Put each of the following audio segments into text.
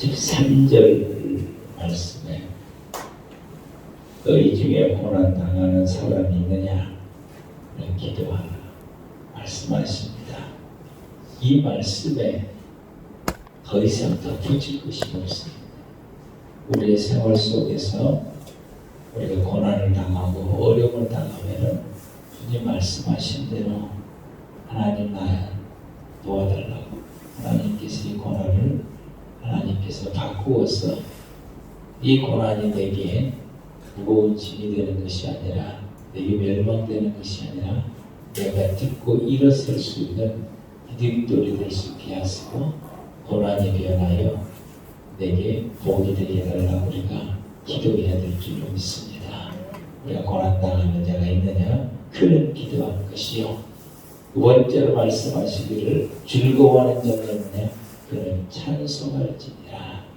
13절 말씀에 너희 중에 고난 당하는 사람이 있느냐 기도하라 말씀하십니다. 이 말씀에 더 이상 덧붙일 것이 없습니다. 우리의 생활 속에서 우리가 고난을 당하고 어려움을 당하면은 주님 말씀하신 대로 하나님 나 도와달라고 하나님께서 이 고난을 바꾸어서 이 고난이 내게 무거운 짐이 되는 것이 아니라 내게 멸망되는 것이 아니라 내가 듣고 일어설 수 있는 기둥돌이 될 수 있게 하시고 고난이 변하여 내게 복이 되게 해달라고 우리가 기도해야 될 줄로 믿습니다. 우리가 고난당하는 자가 있느냐? 그는 기도할 것이요. 두 번째로 말씀하시기를 즐거워하는 자가 있느냐? 그는 찬송할지니라.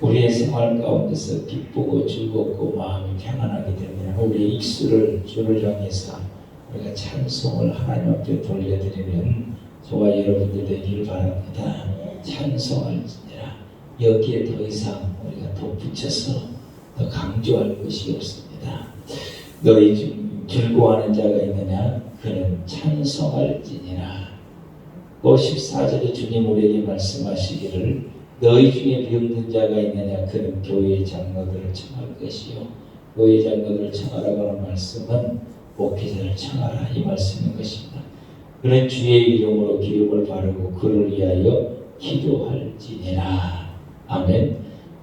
우리의 생활 가운데서 기쁘고 즐겁고 마음이 평안하게 되면 우리의 입술을 주를 향해서 우리가 찬송을 하나님 앞에 돌려드리면 저와 여러분들 되기를 바랍니다. 찬송할지니라. 여기에 더 이상 우리가 덧붙여서 더 강조할 것이 없습니다. 너희 중 즐거워하는 자가 있느냐? 그는 찬송할지니라. 또 14절에 주님 우리에게 말씀하시기를 너희 중에 병든 자가 있느냐? 그는 교회의 장로들을 청할 것이요. 교회 장로들을 청하라고 하는 말씀은 목회자를 청하라 이 말씀인 것입니다. 그는 주의 이름으로 기름을 바르고 그를 위하여 기도할지니라. 아멘.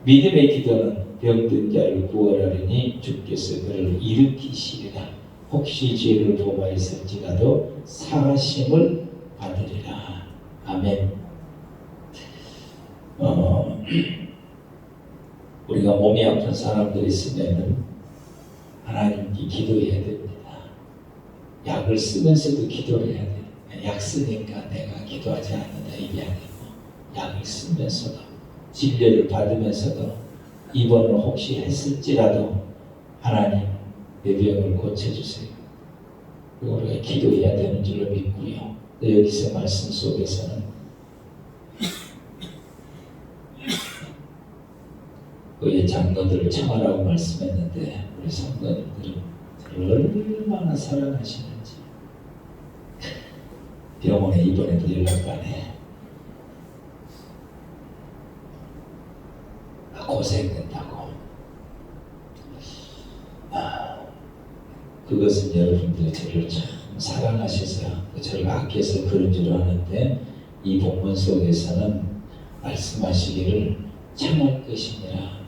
믿음의 기도는 병든 자를 구원하려니 주께서 그를 일으키시리라. 혹시 죄를 범하였을지라도 사하심을 받으리라. 아멘. 어, 우리가 몸이 아픈 사람들이 있으면 하나님께 기도해야 됩니다. 약을 쓰면서도 기도를 해야 돼요. 약 쓰니까 내가 기도하지 않는다 이게 아니고 약을 쓰면서도 진료를 받으면서도 입원을 혹시 했을지라도 하나님 내 병을 고쳐주세요. 우리가 기도해야 되는 줄로 믿고요. 또 여기서 말씀 속에서는 그의 장로들을 청하라고 말씀했는데 우리 성도님들은 얼마나 사랑하시는지 병원에 입원해도 연락 안 해. 고생된다고. 아, 그것은 여러분들이 저를 참 사랑하셔서 저를 아껴서 그런 줄 아는데 이 본문 속에서는 말씀하시기를 참을 것이니라.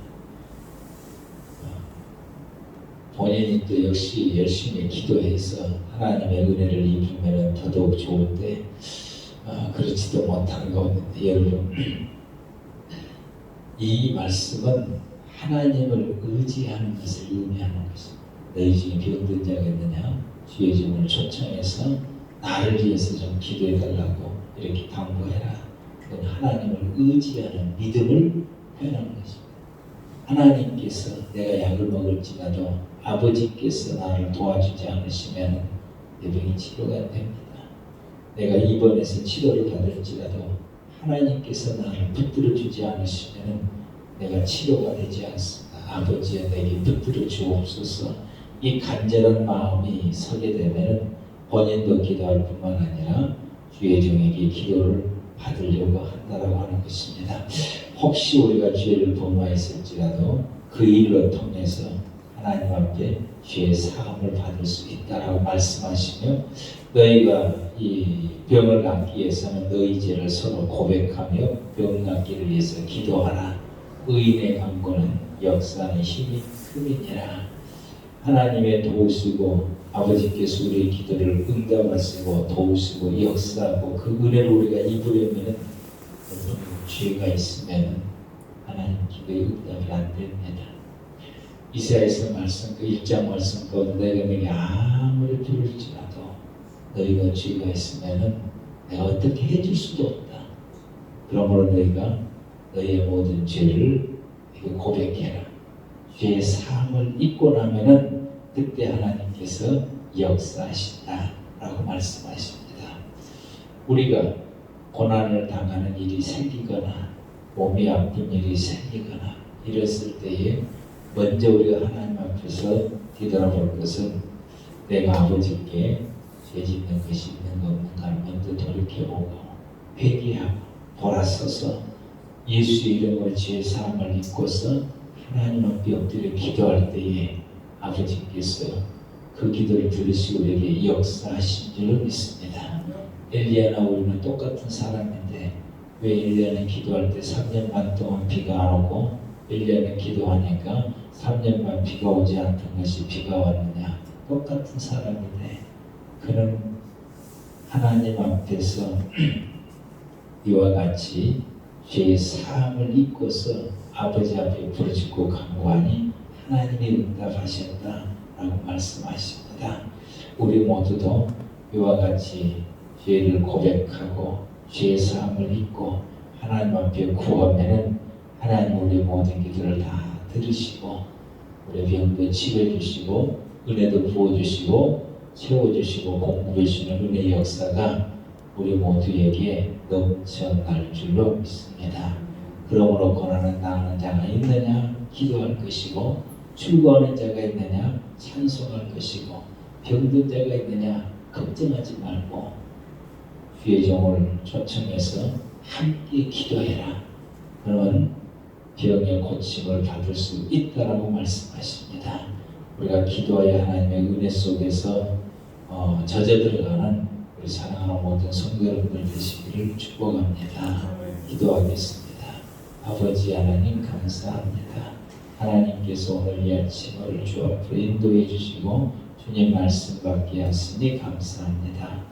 본인이 또 역시 열심히 기도해서 하나님의 은혜를 입으면 더더욱 좋은데 아, 그렇지도 못한 가운데 여러분 이 말씀은 하나님을 의지하는 것을 의미하는 것입니다. 너희 중에 병든 자가 있느냐? 주의 종을 초청해서 나를 위해서 좀 기도해 달라고 이렇게 당부해라. 그건 하나님을 의지하는 믿음을 표현하는 것입니다. 하나님께서 내가 약을 먹을지라도 아버지께서 나를 도와주지 않으시면 내 병이 치료가 안 됩니다. 내가 입원해서 치료를 받을지라도 하나님께서 나를 붙들어 주지 않으시면 내가 치료가 되지 않습니다. 아버지여 내게 붙들어 주옵소서. 이 간절한 마음이 서게 되면 본인도 기도할 뿐만 아니라 주의 종에게 기도를 받으려고 한다라고 하는 것입니다. 혹시 우리가 죄를 범하였을지라도 그 일로 통해서 하나님 앞에 죄의 사함을 받을 수 있다라고 말씀하시며 너희가 이 병을 낫기 위해서는 너희 죄를 서로 고백하며 병 낫기를 위해서 기도하라. 의인의 강구는 역사는 힘이 큼이니라. 하나님의 도우시고 아버지께서 우리의 기도를 응답하시고 도우시고 역사하고 그 은혜를 우리가 입으려면 죄가 있으면 하나님 기도의 응답이 안 됩니다. 이사야서 말씀 그 1장 말씀 가운데 내가 내게 아무리 부를지라도 너희가 죄가 있으면은 내가 어떻게 해줄 수도 없다. 그러므로 너희가 너희의 모든 죄를 고백해라. 죄의 사함을 잊고 나면은 그때 하나님께서 역사하신다라고 말씀하십니다. 우리가 고난을 당하는 일이 생기거나 몸이 아픈 일이 생기거나 이랬을 때에 먼저 우리가 하나님 앞에서 뒤돌아볼 것은 내가 아버지께 죄 짓는 것이 있는가 없는가를 먼저 돌이켜보고 회개하고 돌아서서 예수의 이름으로 죄 사함을 입고서 하나님 앞에 엎드려 기도할 때에 아버지께서 그 기도를 들으시고 우리에게 역사하신 줄로 믿습니다. 엘리야나 우리는 똑같은 사람인데 왜 엘리야는 기도할 때 3년 반 동안 비가 안 오고 엘리야는 기도하니까 3년 반 비가 오지 않던 것이 비가 왔느냐 똑같은 사람인데 그는 하나님 앞에서 이와 같이 죄의 사함을 입고서 아버지 앞에 부르짖고 간구하니 하나님이 응답하셨다라고 말씀하십니다. 우리 모두도 이와 같이 죄를 고백하고 죄의 사함을 입고 하나님 앞에 구하면은 하나님 우리 모든 기도를 다 들으시고 우리 병도 치료해 주시고 은혜도 부어 주시고 채워 주시고 공급해 주시는 은혜의 역사가 우리 모두에게 넘쳐날 줄로 믿습니다. 그러므로 고난은 당하는 자가 있느냐? 기도할 것이고 출구하는 자가 있느냐? 찬송할 것이고 병든 자가 있느냐? 걱정하지 말고 주의 종을 초청해서 함께 기도해라. 그러면 병의 고침을 받을 수 있다라고 말씀하십니다. 우리가 기도하여 하나님의 은혜 속에서 어, 젖어 들어가는 우리 사랑하는 모든 성도 여러분들 되시기를 축복합니다. 기도하겠습니다. 아버지 하나님 감사합니다. 하나님께서 오늘 이 아침을 주 앞으로 인도해 주시고 주님 말씀 받게 하시니 감사합니다.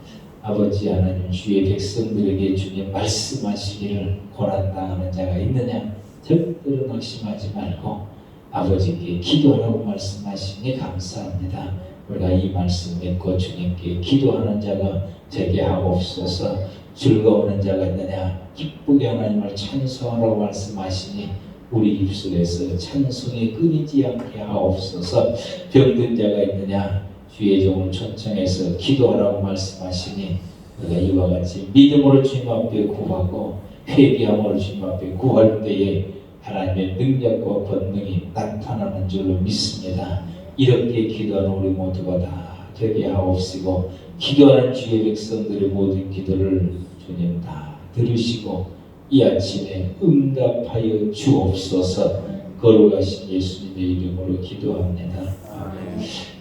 아버지 하나님 주의 백성들에게 주님 말씀하시기를 고난당하는 자가 있느냐? 절대로 낙심하지 말고 아버지께 기도하라고 말씀하시니 감사합니다. 우리가 이 말씀 믿고 주님께 기도하는 자가 되게 하옵소서. 즐거워하는 자가 있느냐? 기쁘게 하나님을 찬송하라고 말씀하시니 우리 입술에서 찬송이 끊이지 않게 하옵소서. 병든 자가 있느냐 주의 종을 초청해서 기도하라고 말씀하시니 우리가 이와 같이 믿음으로 주님 앞에 구하고 회개함으로 주님 앞에 구할 때에 하나님의 능력과 권능이 나타나는 줄로 믿습니다. 이렇게 기도하는 우리 모두가 다 되게 하옵시고 기도하는 주의 백성들의 모든 기도를 주님 다 들으시고 이 아침에 응답하여 주옵소서 거룩하신 예수님의 이름으로 기도합니다. 아멘.